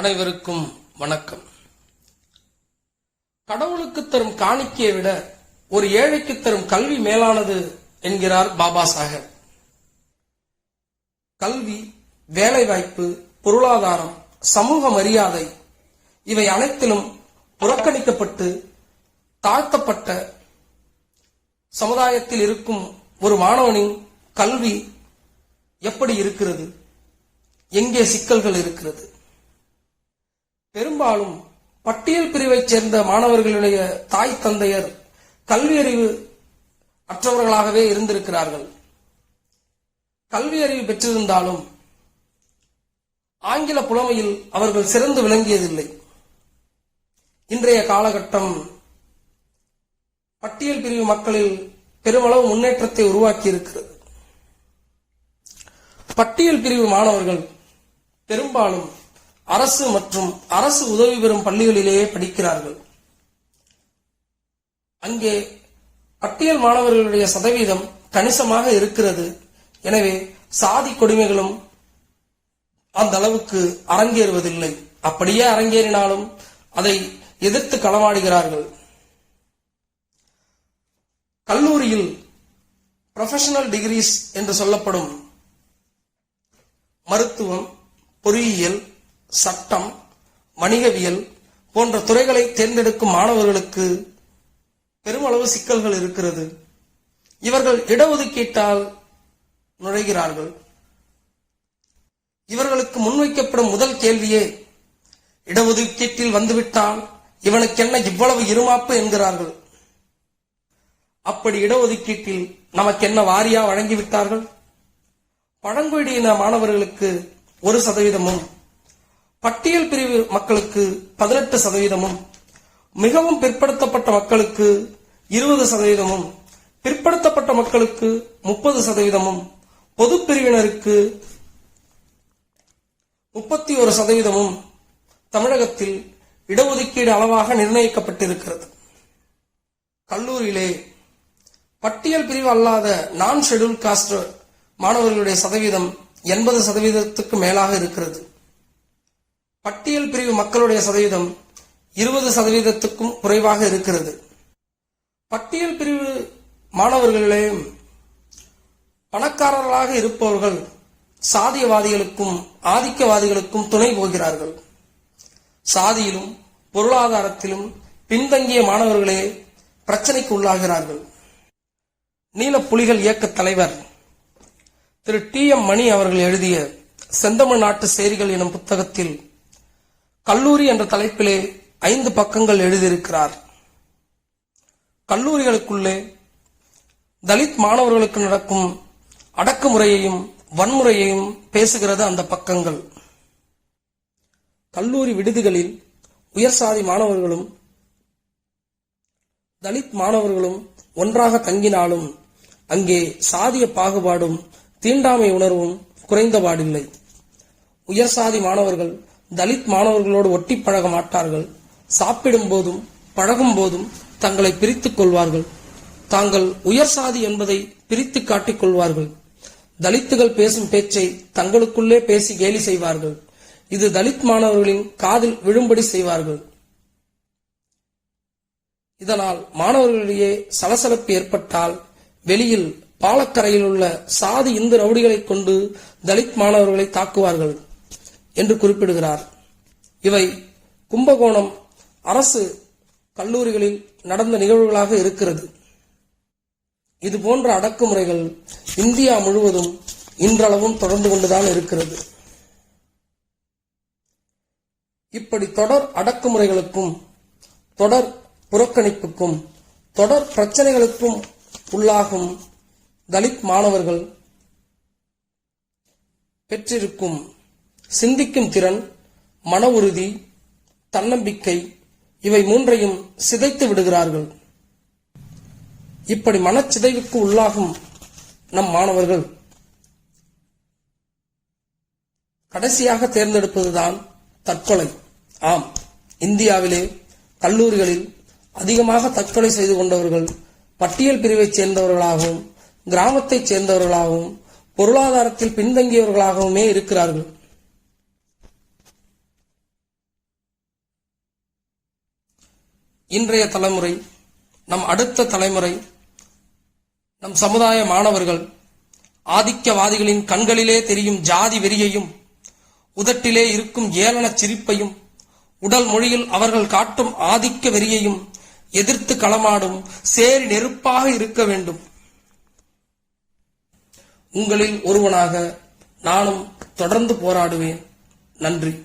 அனைவருக்கும் வணக்கம். கடவுளுக்கு தரும் காணிக்கையை விட ஒரு ஏழைக்கு தரும் கல்வி மேலானது என்கிறார் பாபா சாஹேப். கல்வி வேலைவாய்ப்பு பொருளாதாரம் சமூக மரியாதை இவை அனைத்திலும் புறக்கணிக்கப்பட்டு தாழ்த்தப்பட்ட சமுதாயத்தில் இருக்கும் ஒரு மாணவனின் கல்வி எப்படி இருக்கிறது? எங்கே சிக்கல்கள் இருக்கிறது? பெரும்பாலும் பட்டியல் பிரிவைச் சேர்ந்த மாணவர்களுடைய தாய் தந்தையர் கல்வியறிவு அற்றவர்களாகவே இருந்திருக்கிறார்கள். கல்வி அறிவு பெற்றிருந்தாலும் ஆங்கில புலமையில் அவர்கள் சிறந்து விளங்கியதில்லை. இன்றைய காலகட்டம் பட்டியல் பிரிவு மக்களில் பெருமளவு முன்னேற்றத்தை உருவாக்கி இருக்கிறது பட்டியல் பிரிவு மாணவர்கள் பெரும்பாலும் அரசு மற்றும் அரசு உதவி பெறும் பள்ளிகளிலேயே படிக்கிறார்கள். அங்கே பட்டியல் மாணவர்களுடைய சதவீதம் கணிசமாக இருக்கிறது. எனவே சாதி கொடுமைகளும் அந்த அளவுக்கு அரங்கேறுவதில்லை. அப்படியே அரங்கேறினாலும் அதை எதிர்த்து களமாடுகிறார்கள். கல்லூரியில் ப்ரொஃபஷனல் டிகிரிஸ் என்று சொல்லப்படும் மருத்துவம் பொறியியல் சட்டம் வணிகவியல் போன்ற துறைகளை தேர்ந்தெடுக்கும் மாணவர்களுக்கு பெருமளவு சிக்கல்கள் இருக்கிறது. இவர்கள் இடஒதுக்கீட்டால் நுழைகிறார்கள். இவர்களுக்கு முன்வைக்கப்படும் முதல் கேள்வியே இடஒதுக்கீட்டில் வந்துவிட்டால் இவனுக்கு என்ன இவ்வளவு இருமாப்பு என்கிறார்கள்? அப்படி இடஒதுக்கீட்டில் நமக்கு என்ன வாரியா வழங்கிவிட்டார்கள்? பழங்குடியின மாணவர்களுக்கு ஒரு சதவீதமும் பட்டியல் பிரிவு மக்களுக்கு பதினெட்டு சதவீதமும் மிகவும் பிற்படுத்தப்பட்ட மக்களுக்கு இருபது சதவீதமும் பிற்படுத்தப்பட்ட மக்களுக்கு முப்பது சதவீதமும் பொது பிரிவினருக்கு முப்பத்தி ஒரு சதவீதமும் தமிழகத்தில் இடஒதுக்கீடு அளவாக நிர்ணயிக்கப்பட்டிருக்கிறது. கல்லூரியிலே பட்டியல் பிரிவு அல்லாத நான் ஷெட்யூல் காஸ்ட் மாணவர்களுடைய சதவீதம் எண்பது சதவீதத்துக்கு மேலாக இருக்கிறது. பட்டியல் பிரிவு மக்களுடைய சதவீதம் இருபது சதவீதத்துக்கும் குறைவாக இருக்கிறது. பட்டியல் பிரிவு மாணவர்களிலேயும் பணக்காரர்களாக இருப்பவர்கள் சாதியவாதிகளுக்கும் ஆதிக்கவாதிகளுக்கும் துணை போகிறார்கள். சாதியிலும் பொருளாதாரத்திலும் பின்தங்கிய மாணவர்களே பிரச்சனைக்கு உள்ளாகிறார்கள். நீல புலிகள் இயக்க தலைவர் திரு டி எம் மணி அவர்கள் எழுதிய செந்தமிழ் நாட்டு சேரிகள் எனும் புத்தகத்தில் கல்லூரி என்ற தலைப்பிலே ஐந்து பக்கங்கள் எழுதியிருக்கிறார். கல்லூரிகளுக்குள்ளே தலித் மாணவர்களுக்கு நடக்கும் அடக்குமுறையையும் வன்முறையையும் பேசுகிறது அந்த பக்கங்கள். கல்லூரி விடுதிகளில் உயர் சாதி மாணவர்களும் தலித் மாணவர்களும் ஒன்றாக தங்கினாலும் அங்கே சாதிய பாகுபாடும் தீண்டாமை உணர்வும் குறைந்தபாடில்லை உயர் சாதி மாணவர்கள் தலித் மாணவர்களோடு ஒட்டி பழக மாட்டார்கள். சாப்பிடும் போதும் பழகும் போதும் தங்களை பிரித்துக் கொள்வார்கள். தாங்கள் உயர் சாதி என்பதை பிரித்து காட்டிக் கொள்வார்கள். தலித்துகள் பேசும் பேச்சை தங்களுக்குள்ளே பேசி கேலி செய்வார்கள். இது தலித் மாணவர்களின் காதில் விழும்படி செய்வார்கள். இதனால் மாணவர்களிடையே சலசலப்பு ஏற்பட்டால் வெளியில் பாலக்கரையில் உள்ள சாதி இந்து ரவுடிகளைக் கொண்டு தலித் மாணவர்களை தாக்குவார்கள். என்று குறிப்பிடுகிறார். இவை கும்பகோணம் அரசு கல்லூரிகளில் நடந்த நிகழ்வுகளாக இருக்கிறது. இது போன்ற அடக்குமுறைகள் இந்தியா முழுவதும் இன்றளவும் தொடர்ந்து கொண்டுதான் இருக்கிறது. இப்படி தொடர் அடக்குமுறைகளுக்கும் தொடர் புறக்கணிப்புக்கும் தொடர் பிரச்சனைகளுக்கும் உள்ளாகும் தலித் மாணவர்கள் பெற்றிருக்கும் சிந்திக்கும் திறன் மன உறுதி தன்னம்பிக்கை இவை மூன்றையும் சிதைத்து விடுகிறார்கள். இப்படி மனச்சிதைவுக்கு உள்ளாகும் நம் மாணவர்கள். கடைசியாக தேர்ந்தெடுப்பதுதான் தற்கொலை. ஆம் இந்தியாவிலே கல்லூரிகளில் அதிகமாக தற்கொலை செய்து கொண்டவர்கள் பட்டியல் பிரிவைச் சேர்ந்தவர்களாகவும் கிராமத்தைச் சேர்ந்தவர்களாகவும் பொருளாதாரத்தில் பின்தங்கியவர்களாகவுமே இருக்கிறார்கள். இன்றைய தலைமுறை நம் அடுத்த தலைமுறை நம் சமுதாய மாணவர்கள் ஆதிக்கவாதிகளின் கண்களிலே தெரியும் ஜாதி வெறியையும் உதட்டிலே இருக்கும் ஏளன சிரிப்பையும் உடல் மொழியில் அவர்கள் காட்டும் ஆதிக்க வெறியையும் எதிர்த்து களமாடும் சேரி நெருப்பாக இருக்க வேண்டும். உங்களில் ஒருவனாக நானும் தொடர்ந்து போராடுவேன். நன்றி.